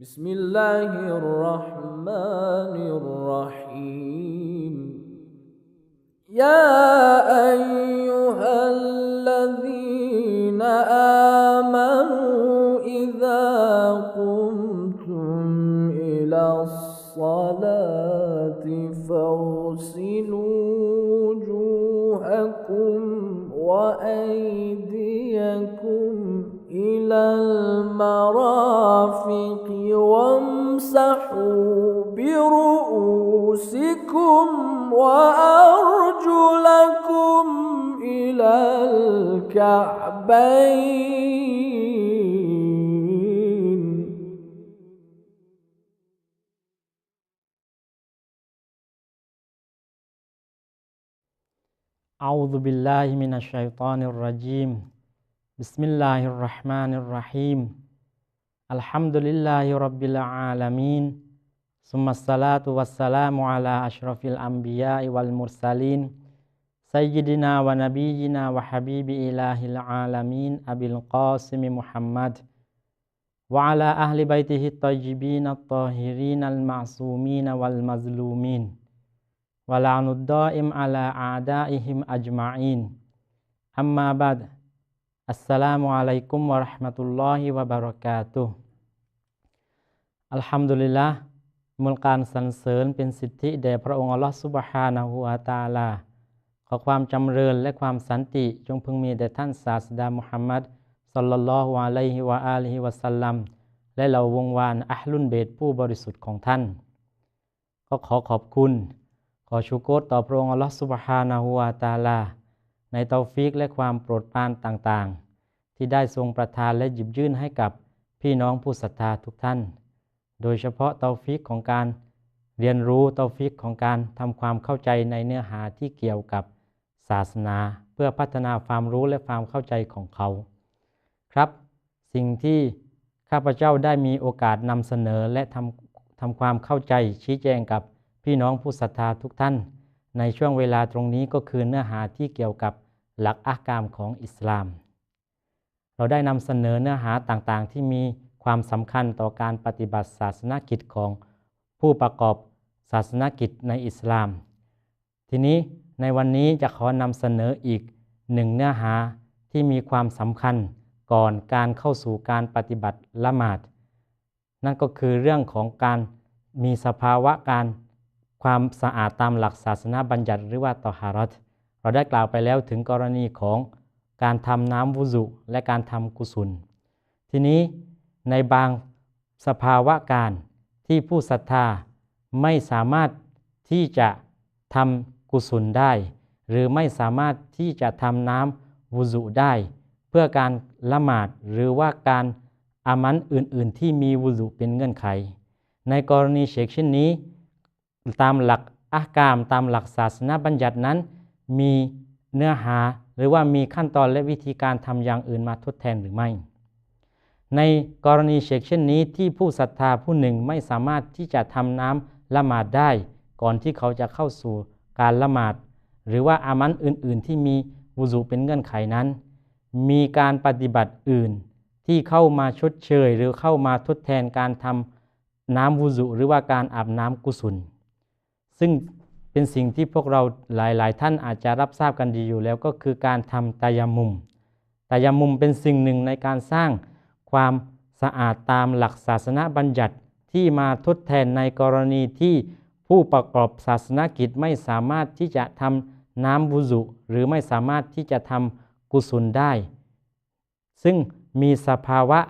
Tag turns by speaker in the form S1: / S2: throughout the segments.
S1: بسم الله الرحمن الرحيم. يا أيها الذين آمنوا إذا قمتم إلى الصلاة فاغسلوا وجوهكم وأيديكم إلى المرافق وامسحوا برؤوسكم وأرجلكم إلى الكعبين.
S2: أعوذ بالله من الشيطان الرجيم. بسم الله الرحمن الرحيم. Alhamdulillahi Rabbil Alamin. Sumassalatu wassalamu ala ashrafil anbiya wal mursalin. Sayyidina wa nabiyyina wa habibi ilahil alamin Abil Qasimi Muhammad. Wa ala ahli baitihi tayyibin at-tahirin al-ma'sumin wal-mazlumin Wa la'anud da'im ala a'daihim ajma'in. Amma ba'd. Assalamualaikum warahmatullahi wabarakatuh. อัลฮัมดุลิลละมูลการสรรเสริญเป็นสิทธิแด่พระองค์อัลลอฮฺซุบฮานะฮูวาตาลา ขอความจำเริญและความสันติจงพึงมีแด่ท่านศาสดามุฮัมมัดสัลลัลลอฮุอะลัยฮิวะอาลิฮิวะสัลลัมและเหล่าวงวานอัลลุนเบตผู้บริสุทธิ์ของท่าน ก็ขอขอบคุณ ขอชูโกรต่อพระองค์อัลลอฮฺซุบฮานะฮูวาตาลา ในเตาฟิกและความโปรดปรานต่างๆ ที่ได้ทรงประทานและหยิบยื่นให้กับพี่น้องผู้ศรัทธาทุกท่าน โดยเฉพาะเตาฟิกของการเรียนรู้เตาฟิกของการทำความเข้าใจในเนื้อหาที่เกี่ยวกับศาสนา เพื่อพัฒนาความรู้และความเข้าใจของเขา ครับ สิ่งที่ข้าพเจ้าได้มีโอกาสนำเสนอและทำทำความเข้าใจชี้แจงกับพี่น้องผู้ศรัทธาทุกท่าน ในช่วงเวลาตรงนี้ก็คือเนื้อหาที่เกี่ยวกับหลักอักกามของอิสลาม เราได้นำเสนอเนื้อหาต่างๆ ที่มี ความสำคัญต่อการปฏิบัติศาสนกิจของผู้ประกอบศาสนกิจในอิสลาม ทีนี้ในวันนี้จะขอนำเสนออีกหนึ่งเนื้อหาที่มีความสำคัญก่อนการเข้าสู่การปฏิบัติละหมาด นั่นก็คือเรื่องของการมีสภาวะการความสะอาดตามหลักศาสนาบัญญัติหรือว่าตอฮารัตเราได้กล่าวไปแล้วถึงกรณีของการทำน้ำวุซุและการทำกุศล ทีนี้ ในบางสภาวะการที่ผู้ศรัทธาไม่สามารถที่จะทำกุศลได้ หรือไม่สามารถที่จะทำน้ำวุซุได้ เพื่อการละหมาดหรือว่าการอามันอื่นๆ ที่มีวุซุเป็นเงื่อนไข ในกรณีเชกเช่นนี้ ตามหลักอักกามตามหลักศาสนาบัญญัตินั้น มีเนื้อหาหรือว่ามีขั้นตอนและวิธีการทำอย่างอื่นมาทดแทนหรือไม่ ในกรณีเชกเช่นนี้ที่ผู้ศรัทธาผู้หนึ่งไม่สามารถที่จะทำน้ำละหมาดได้ ก่อนที่เขาจะเข้าสู่การละหมาด หรือว่าอามันอื่น ๆ ที่มีวุซุเป็นเงื่อนไขนั้น มีการปฏิบัติอื่น ที่เข้ามาชดเชย หรือเข้ามาทดแทนการทำน้ำวุซุหรือว่าการอาบน้ำกุศลซึ่งเป็นสิ่งที่พวกเราหลาย ๆ ท่านอาจจะรับทราบกันดีอยู่แล้วก็คือการทำตายามุมตายามุมเป็นสิ่งหนึ่งในการสร้าง ความสะอาดตามหลักศาสนาบัญญัติที่มาทดแทนในกรณีที่ผู้ประกอบศาสนกิจไม่สามารถที่จะทำน้ำบุซุหรือไม่สามารถที่จะทำกุศลได้ ซึ่งมีสภาวะ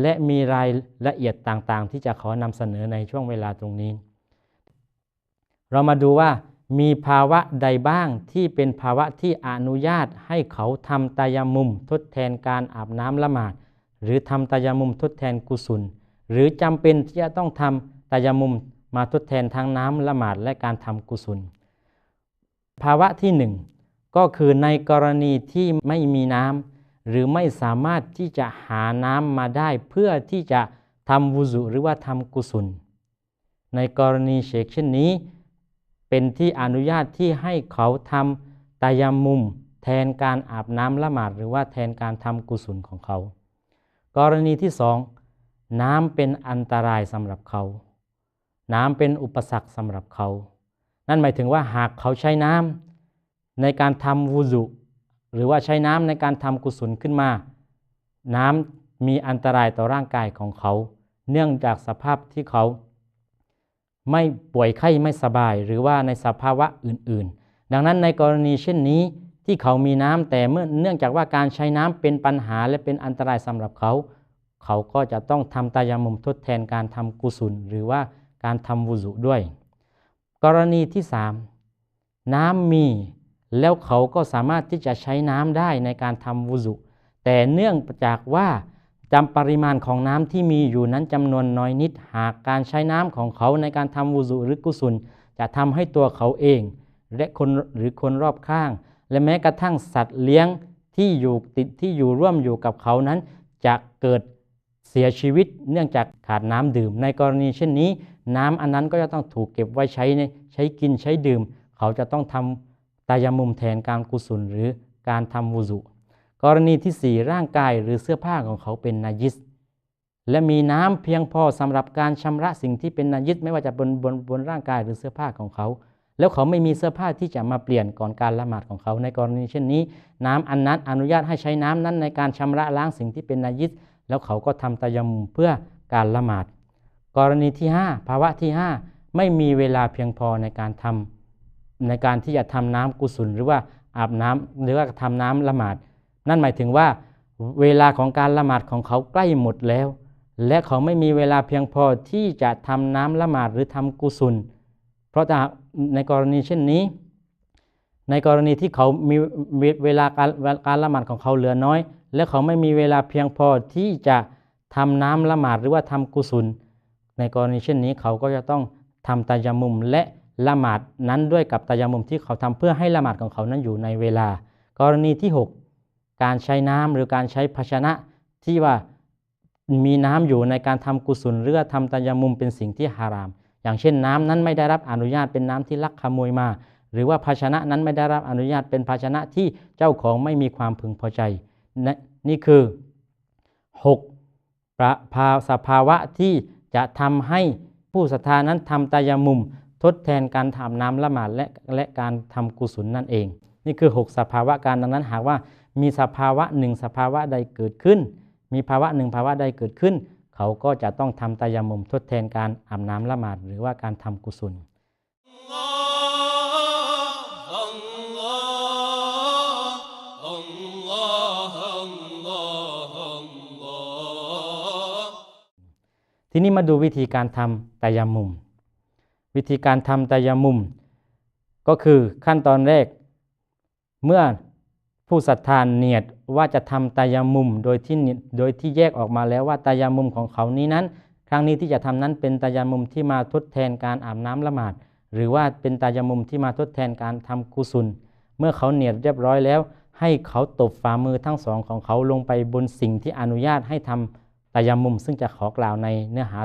S2: และมีรายละเอียดต่างๆ ที่จะขอนำเสนอในช่วงเวลาตรงนี้ เรามาดูว่ามีภาวะใดบ้างที่เป็นภาวะที่อนุญาตให้เขาทำตายามุมทดแทนการอาบน้ำละหมาด หรือทำตายามุมทดแทนกุศล หรือจำเป็นที่จะต้องทำตายามุมมาทดแทนทั้งน้ำละหมาดและการทำกุศล ภาวะที่หนึ่งก็คือในกรณีที่ไม่มีน้ำหรือไม่สามารถที่จะหาน้ำมาได้เพื่อที่จะทำวุซุหรือว่าทำกุศล ในกรณีเชกเช่นนี้ เป็นที่อนุญาตที่ให้เขาทำตายามุม แทนการอาบน้ำละหมาดหรือว่าแทนการทำกุศลของเขา กรณีที่สองน้ำเป็นอันตรายสำหรับเขา น้ำเป็นอุปสรรคสำหรับเขา นั่นหมายถึงว่าหากเขาใช้น้ำในการทำวูซุหรือว่าใช้น้ำในการทำกุศลขึ้นมา น้ำมีอันตรายต่อร่างกายของเขา เนื่องจากสภาพที่เขา ไม่ป่วยไข้ไม่สบาย หรือว่าในสภาวะอื่นๆ ดังนั้นในกรณีเช่นนี้ ที่เขามีน้ำแต่เมื่อเนื่องจากว่าการใช้น้ำเป็นปัญหาและเป็นอันตรายสำหรับเขา เขาก็จะต้องทำตายามุมทดแทนการทำกุศลหรือว่าการทำวุซุด้วย กรณีที่สามน้ำมีแล้วเขาก็สามารถที่จะใช้น้ำได้ในการทำวุซุแต่เนื่องจากว่าจำปริมาณของน้ำที่มีอยู่นั้นจำนวนน้อยนิดหากการใช้น้ำของเขาในการทำวุซุหรือกุศลจะทำให้ตัวเขาเอง และคนหรือคนรอบข้าง และแม้กระทั่งสัตว์เลี้ยงที่อยู่ติดที่อยู่ร่วมอยู่กับเขานั้น จะเกิดเสียชีวิตเนื่องจากขาดน้ำดื่ม ในกรณีเช่นนี้ น้ำอันนั้นก็จะต้องถูกเก็บไว้ใช้ใช้กินใช้ดื่ม เขาจะต้องทำตายามุมแทนการกุศลหรือการทำวุซุกรณีที่ 4 ร่างกายหรือเสื้อผ้าของเขาเป็นนายิสและมีน้ำเพียงพอสำหรับการชำระสิ่งที่เป็นนายิสไม่ว่าจะบนบนบนร่างกายหรือเสื้อผ้าของเขา แล้วเขาไม่มีเสื้อผ้าที่จะมาเปลี่ยนก่อนการละหมาดของเขา ในกรณีเช่นนี้ น้ำอันนั้นอนุญาตให้ใช้น้ำนั้นในการชำระล้างสิ่งที่เป็นนายิสแล้วเขาก็ทำตายมุมเพื่อการละหมาด กรณีที่ 5 ภาวะที่ 5 ไม่มีเวลาเพียงพอในการทำในการที่จะทำน้ำกุศลหรือว่าอาบน้ำหรือว่าทำน้ำละหมาด นั่นหมายถึงว่าเวลาของการละหมาดของเขาใกล้หมดแล้ว และเขาไม่มีเวลาเพียงพอที่จะทำน้ำละหมาดหรือทำกุศล ราะในกรณีเช่นนี้ ในกรณีที่เขามีเวลาการการละหมาดของเขาเหลือน้อย และเขาไม่มีเวลาเพียงพอที่จะทำน้ำละหมาดหรือว่าทำกุศล ในกรณีเช่นนี้เขาก็จะต้องทำตายามุมและละหมาดนั้นด้วยกับตายามุมที่เขาทำเพื่อให้ละหมาดของเขานั้นอยู่ในเวลา กรณีที่ 6 การใช้น้ำหรือการใช้ภาชนะที่ว่ามีน้ำอยู่ในการทำกุศลหรือทำตายามุมเป็นสิ่งที่ฮาราม อย่างเช่นน้ำนั้นไม่ได้รับอนุญาตเป็นน้ำที่ลักขโมยมา หรือว่าภาชนะนั้นไม่ได้รับอนุญาตเป็นภาชนะที่เจ้าของไม่มีความพึงพอใจ นี่คือ 6 ประภาสภาวะที่จะทำให้ผู้ศรัทธานั้นทำตายมุม ทดแทนการทำน้ำละหมาดและและการทำกุศลนั่นเอง นี่คือ 6 สภาวะการดังนั้นหากว่ามีสภาวะหนึ่งสภาวะใดเกิดขึ้น มีภาวะหนึ่งภาวะใดเกิดขึ้น เขาก็จะต้องทำตายามุมทดแทนการอาบน้ำละหมาดหรือว่าการทำกุศลทีนี้มาดูวิธีการทำตายามุม วิธีการทำตายามุม ก็คือขั้นตอนแรกเมื่อ ผู้ศรัทธาเนียดว่าจะทำตายามุมโดยที่โดยที่แยกออกมาแล้วว่าตายามุมของเขานี้นั้น ครั้งนี้ที่จะทำนั้นเป็นตายามุมที่มาทดแทนการอาบน้ำละหมาด หรือว่าเป็นตายามุมที่มาทดแทนการทำกุศลเมื่อเขาเนียดเรียบร้อยแล้ว ให้เขาตบฝ่ามือทั้งสองของเขาลงไปบนสิ่งที่อนุญาตให้ทำตายามุม ซึ่งจะขอกล่าวในเนื้อหา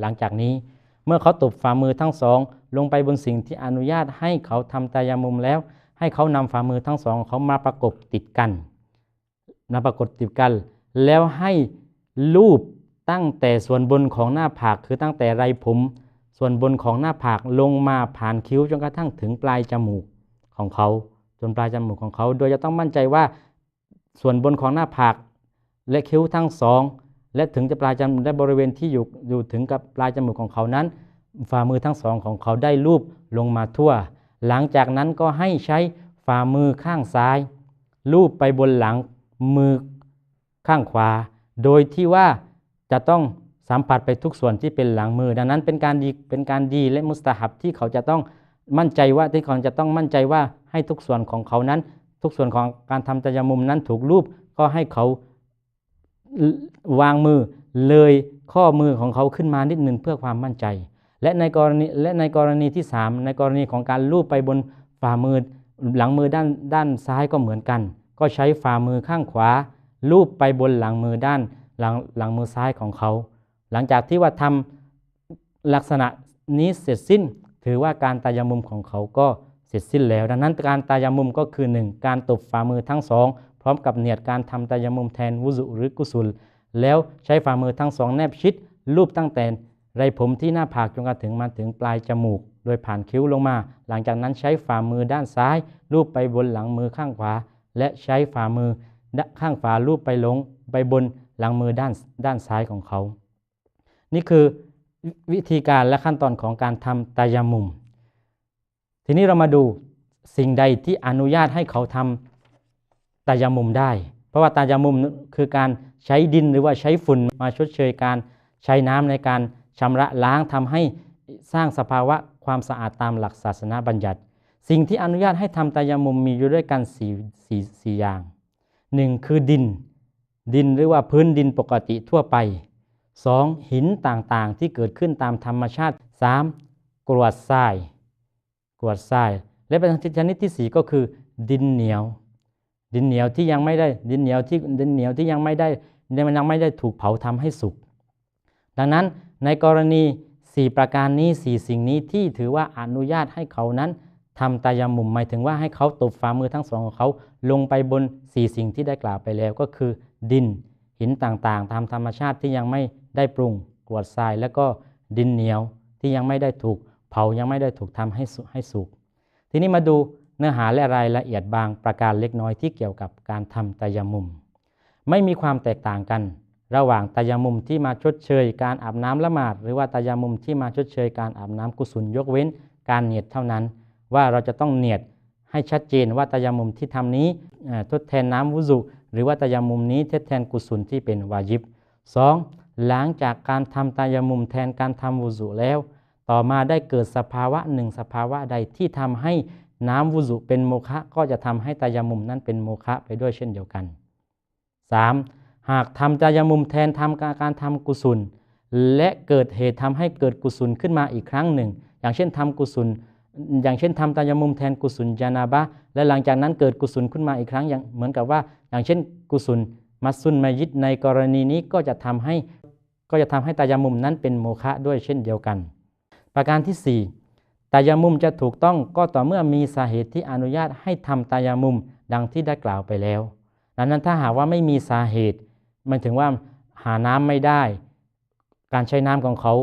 S2: หลังจากนี้ เมื่อเขาตบฝ่ามือทั้งสอง ลงไปบนสิ่งที่อนุญาตให้เขาทำตายามุมแล้ว ให้เขานำฝ่ามือทั้งสองเขามาประกบติดกันนาปรากฏติดกัน แล้วให้รูปตั้งแต่ส่วนบนของหน้าผากคือตั้งแต่ไรผม ส่วนบนของหน้าผากลงมาผ่านคิ้วจนกระทั่งถึงปลายจมูกของเขาจนปลายจมูกของเขา โดยจะต้องมั่นใจว่าส่วนบนของหน้าผากและคิ้วทั้งสองและถึงจะปลายจมูกได้บริเวณที่อยู่อยู่ถึงกับปลายจมูกของเขานั้น ฝ่ามือทั้งสองของเขาได้รูปลงมาทั่ว หลังจากนั้นก็ให้ใช้ฝ่ามือข้างซ้าย ลูบไปบนหลังมือข้างขวา โดยที่ว่าจะต้องสัมผัสไปทุกส่วนที่เป็นหลังมือ ดังนั้นเป็นการดีเป็นการดีและมุสตาฮับที่เขาจะต้องมั่นใจว่าที่เขาจะต้องมั่นใจว่าให้ทุกส่วนของเขานั้น ทุกส่วนของการทำตะยมุมนั้นถูกรูปก็ให้เขาวางมือเลยข้อมือของเขาขึ้นมานิดหนึ่งเพื่อความมั่นใจ และในกรณีและในกรณีที่ 3 ในกรณีของการลูบไปบนฝ่ามือหลังมือด้านด้านซ้ายก็เหมือนกัน ก็ใช้ฝ่ามือข้างขวา ลูบไปบนหลังมือด้านหลังหลังมือซ้ายของเขา หลังจากที่ว่าทำลักษณะนี้เสร็จสิ้น ถือว่าการตายามุมของเขาก็เสร็จสิ้นแล้ว ดังนั้นการตายามุมก็คือ 1 การตบฝ่ามือทั้งสองพร้อมกับเนียดการทำตายามุมแทนวุซุหรือกุสุลแล้วใช้ฝ่ามือทั้งสองแนบชิด รูปตั้งแต่ ไรผมที่หน้าผากจนกระถึงมาถึงปลายจมูก โดยผ่านคิ้วลงมา หลังจากนั้นใช้ฝ่ามือด้านซ้ายรูปไปบนหลังมือข้างขวา และใช้ฝ่ามือข้างขวารูปไปลงไปบนหลังมือด้านด้านซ้ายของเขา นี่คือวิธีการและขั้นตอนของการทำตายามุม ทีนี้เรามาดูสิ่งใดที่อนุญาตให้เขาทำตายามุมได้ เพราะว่าตายามุมคือการใช้ดินหรือว่าใช้ฝุ่นมาชดเชยการใช้น้ำในการ ชำระล้างทำให้สร้างสภาวะความสะอาดตามหลักศาสนาบัญญัติ สิ่งที่อนุญาตให้ทำตายามุมมีอยู่ด้วยกันสี่สี่สี่อย่างหนึ่งคือดิน ดินหรือว่าพื้นดินปกติทั่วไป 2. หินต่างๆที่เกิดขึ้นตามธรรมชาติ 3. กรวดทราย กรวดทราย และเป็นชนิดที่ 4 ก็คือ ดินเหนียว ดินเหนียวที่ยังไม่ได้ดินเหนียวที่ดินเหนียวที่ยังไม่ได้มันยังไม่ได้ถูกเผาทำให้สุก ดังนั้น ในกรณี 4 ประการนี้ 4 สิ่งนี้ที่ถือว่าอนุญาตให้เขานั้นทำตายามุมหมายถึงว่าให้เขาตบฝ่ามือทั้งสองของเขาลงไปบน 4 สิ่งที่ได้กล่าวไปแล้วก็คือ ดิน หินต่างๆ ตามธรรมชาติที่ยังไม่ได้ปรุงกรวดทรายแล้วก็ดินเหนียวที่ยังไม่ได้ถูกเผายังไม่ได้ถูกทำให้ให้สุกทีนี้มาดูเนื้อหาและรายละเอียดบางประการเล็กน้อยที่เกี่ยวกับการทำตายามุม ไม่มีความแตกต่างกัน ระหว่างตายามุมที่มาชดเชยการอาบน้ำละหมาด หรือว่าตายามุมที่มาชดเชยการอาบน้ำกุศลยกเว้นการเนียดเท่านั้น ว่าเราจะต้องเนียดให้ชัดเจนว่าตายามุมที่ทำนี้ทดแทนน้ำวุซุหรือว่าตายามุมนี้ทดแทนกุศลที่เป็นวาจิบ 2. หลังจากการทำตายามุมแทนการทำวุซุแล้ว ต่อมาได้เกิดสภาวะหนึ่งสภาวะใดที่ทำให้น้ำวุซุเป็นโมฆะก็จะทำให้ตายามุมนั้นเป็นโมฆะไปด้วยเช่นเดียวกัน 3. หากทำตายมุมแทนทำการทำกุศล และเกิดเหตุทำให้เกิดกุศลขึ้นมาอีกครั้งหนึ่ง อย่างเช่นทำกุศล อย่างเช่นทำตายมุมแทนกุศลจานาบะ และหลังจากนั้นเกิดกุศลขึ้นมาอีกครั้งอย่างเหมือนกับว่า อย่างเช่นกุศลมัสุนมายิดในกรณีนี้ก็จะทำให้ก็จะทำให้ตายามุมนั้นเป็นโมฆะด้วยเช่นเดียวกัน ประการที่ 4 ตายามุมจะถูกต้องก็ต่อเมื่อมีสาเหตุที่อนุญาตให้ทำตายามุมดังที่ได้กล่าวไปแล้ว ดังนั้นถ้าหากว่าไม่มีสาเหตุ มันถึงว่าหาน้ำไม่ได้ การใช้น้ำของเขา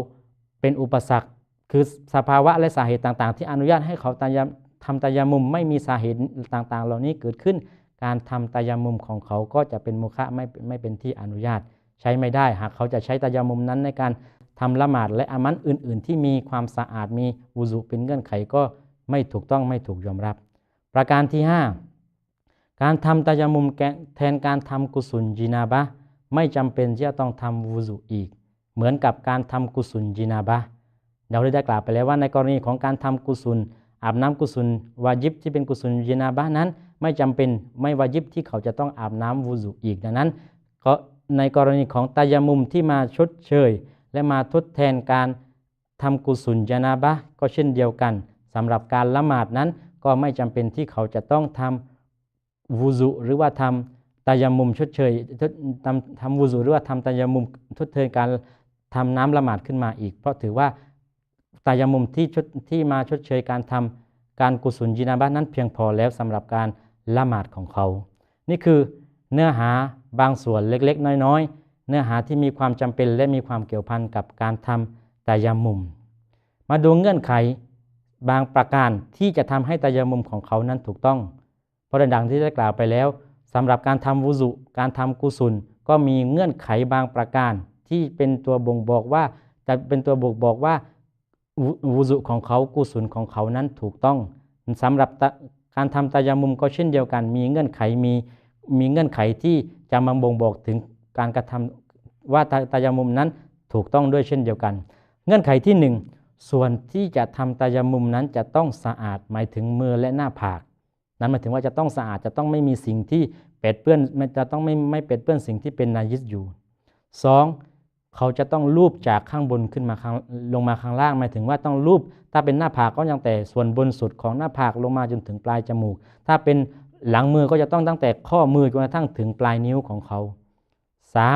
S2: เป็นอุปสรรค คือสภาวะและสาเหตุต่างๆ ที่อนุญาตให้เขาตายาทำตายามุมไม่มีสาเหตุต่างๆ เหล่านี้เกิดขึ้น การทำตายามุมของเขาก็จะเป็นโมฆะไม่ไม่เป็นที่อนุญาต ใช้ไม่ได้หากเขาจะใช้ตายามุมนั้นในการทำละหมาดและอามันอื่น ๆ ที่มีความสะอาดมีวุซุเป็นเงื่อนไขก็ไม่ถูกต้องไม่ถูกยอมรับ ประการที่ 5 การทำตายามุมแทนการทำกุศลจินาบะ ไม่จำเป็นที่จะต้องทำวุซุอีก เหมือนกับการทำกุศลจินาบะเราได้กล่าวไปแล้วว่าในกรณีของการทำกุศลอาบน้ำกุศลวาจิบที่เป็นกุศลยินาบะนั้น ไม่จำเป็นไม่วาจิบที่เขาจะต้องอาบน้ำวูซุอีกดังนั้นก็ในกรณีของตายามุมที่มาชดเชย และมาทดแทนการทำกุศลยานาบะก็เช่นเดียวกันสำหรับการละหมาดนั้นก็ไม่จำเป็นที่เขาจะต้องทำวูซุหรือว่าทำ ตายามุมชดเชยทำทำวูซุหรือว่าทำตายามุมทดแทนการทำน้ำละหมาดขึ้นมาอีก เพราะถือว่าตายามุมที่ที่มาชดเชยการทำการกุศลจินาบะนั้นเพียงพอแล้วสำหรับการละหมาดของเขา นี่คือเนื้อหาบางส่วนเล็กๆ น้อยๆ เนื้อหาที่มีความจำเป็นและมีความเกี่ยวพันกับการทำตายามุม มาดูเงื่อนไขบางประการที่จะทำให้ตายามุมของเขานั้นถูกต้อง เพราะดังที่ได้กล่าวไปแล้ว สำหรับการทำวุซุการทำกุศลก็มีเงื่อนไขบางประการ ที่เป็นตัวบ่งบอกว่าจะเป็นตัวบ่งบอกว่าวุซุของเขากุศลของเขานั้นถูกต้องสำหรับการทำตายามุมก็เช่นเดียวกัน มีเงื่อนไขมีมีเงื่อนไขที่จะมาบ่งบอกถึงการกระทำว่าตายามุมนั้นถูกต้องด้วยเช่นเดียวกัน เงื่อนไขที่หนึ่งส่วนที่จะทำตายามุมนั้นจะต้องสะอาดหมายถึงมือและหน้าผาก นั้นหมายถึงว่าจะต้องสะอาดจะต้องไม่มีสิ่งที่ เป็ดเปื้อนมันจะต้องไม่ไม่เป็ดเปื้อนสิ่งที่เป็นนายิสอยู่ 2. เขาจะต้องรูปจากข้างบนขึ้นมาข้างลงมาข้างล่างหมายถึงว่าต้องรูป ถ้าเป็นหน้าผากก็ยังแต่ส่วนบนสุดของหน้าผากลงมาจนถึงปลายจมูก ถ้าเป็นหลังมือก็จะต้องตั้งแต่ข้อมือจนกระทั่งถึงปลายนิ้วของเขา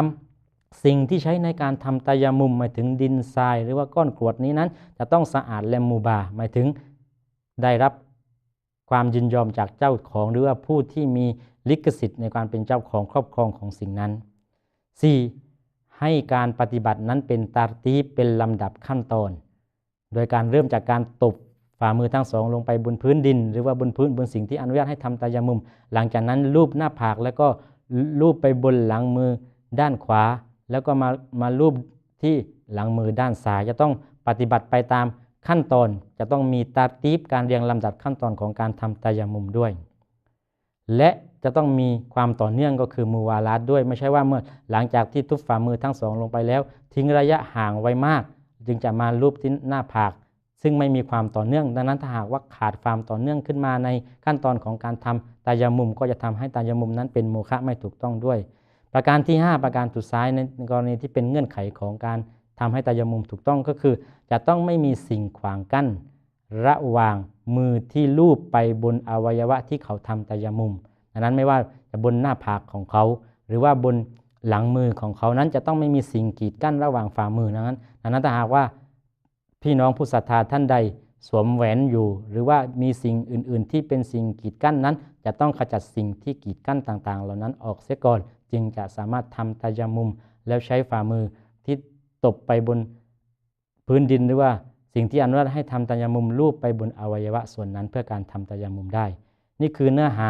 S2: 3. สิ่งที่ใช้ในการทำตายามุมหมายถึงดินทราย หรือว่าก้อนกรวดนี้นั้น จะต้องสะอาดและมูบาหมายถึงได้รับ ความยินยอมจากเจ้าของหรือว่าผู้ที่มีลิขสิทธิ์ในการเป็นเจ้าของครอบครองของสิ่งนั้น 4. ให้การปฏิบัตินั้นเป็นตาร์ตีเป็นลำดับขั้นตอน โดยการเริ่มจากการตบฝ่ามือทั้งสองลงไปบนพื้นดิน หรือว่าบนพื้นบนสิ่งที่อนุญาตให้ทำตายามุม หลังจากนั้นลูบหน้าผากแล้วก็ลูบไปบนหลังมือด้านขวา แล้วก็มามาลูบที่หลังมือด้านซ้ายจะต้องปฏิบัติไปตาม ขั้นตอนจะต้องมีตาตีบการเรียงลำดับขั้นตอนของการทำตายามุมด้วย และจะต้องมีความต่อเนื่องก็คือมือวาลาดด้วย ไม่ใช่ว่าเมื่อหลังจากที่ทุบฝ่ามือทั้งสองลงไปแล้ว ทิ้งระยะห่างไว้มาก จึงจะมาลูบที่หน้าผาก ซึ่งไม่มีความต่อเนื่อง ดังนั้นถ้าหากว่าขาดความต่อเนื่องขึ้นมาในขั้นตอนของการทำตายามุม ก็จะทำให้ตายามุมนั้นเป็นโมฆะไม่ถูกต้องด้วย ประการที่ 5 ประการสุดท้ายในกรณีที่เป็นเงื่อนไขของการ ทำให้ตายมุมถูกต้องก็คือ จะต้องไม่มีสิ่งขวางกั้น ระหว่างมือที่ลูบไปบนอวัยวะที่เขาทำตายมุมดังนั้นไม่ว่าจะบนหน้าผากของเขา หรือว่าบนหลังมือของเขานั้นจะต้องไม่มีสิ่งกีดกั้นระหว่างฝ่ามือนั้นดังนั้นถ้าหากว่าพี่น้องผู้ศรัทธาท่านใดสวมแหวนอยู่ หรือว่ามีสิ่งอื่น ๆ ที่เป็นสิ่งกีดกั้นนั้น จะต้องขจัดสิ่งที่กีดกั้นต่าง ๆ เหล่านั้นออกเสียก่อน จึงจะสามารถทำตายมุมแล้วใช้ฝ่ามือ ตบไปบนพื้นดินหรือว่าสิ่งที่อนุญาตให้ทำตายามุมรูปไปบนอวัยวะส่วนนั้นเพื่อการทำตายามุมได้ นี่คือเนื้อหา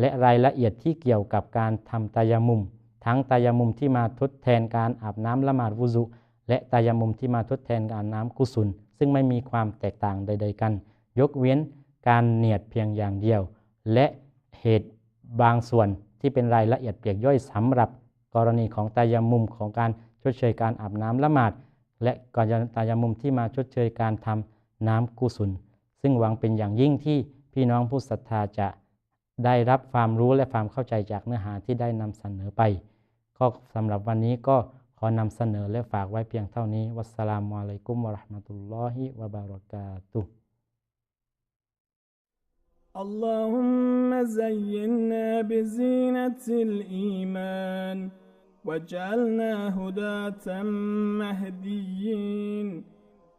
S2: และรายละเอียดที่เกี่ยวกับการทำตายามุม ทั้งตายามุมที่มาทดแทนการอาบน้ำละหมาดวุซุและตายามุมที่มาทดแทนการน้ำกุศลซึ่งไม่มีความแตกต่างใด ๆ กัน ยกเว้นการเนียดเพียงอย่างเดียว และเหตุบางส่วนที่เป็นรายละเอียดเปียกย่อยสำหรับกรณีของตายามุมของการ ชดเชยการอาบน้ำละหมาด และกรณีตายามุมที่มาชดเชยการทำน้ำกุศลซึ่งหวังเป็นอย่างยิ่งที่พี่น้องผู้ศรัทธาจะได้รับความรู้และความเข้าใจจากเนื้อหาที่ได้นำเสนอไป ก็สำหรับวันนี้ก็ขอนำเสนอและฝากไว้เพียงเท่านี้ วัสสลามุอะลัยกุมวะเราะห์มะตุลลอฮิวะบารากาตุฮ์
S3: اللهم زينا بزينة الإيمان واجعلنا هداة مهديين.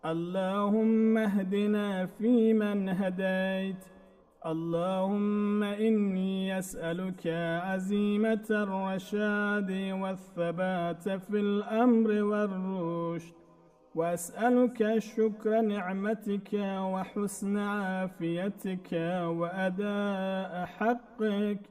S3: اللهم اهدنا فيمن هديت. اللهم إني أسألك عزيمة الرشاد والثبات في الأمر والرشد. وأسألك شكر نعمتك وحسن عافيتك وأداء حقك.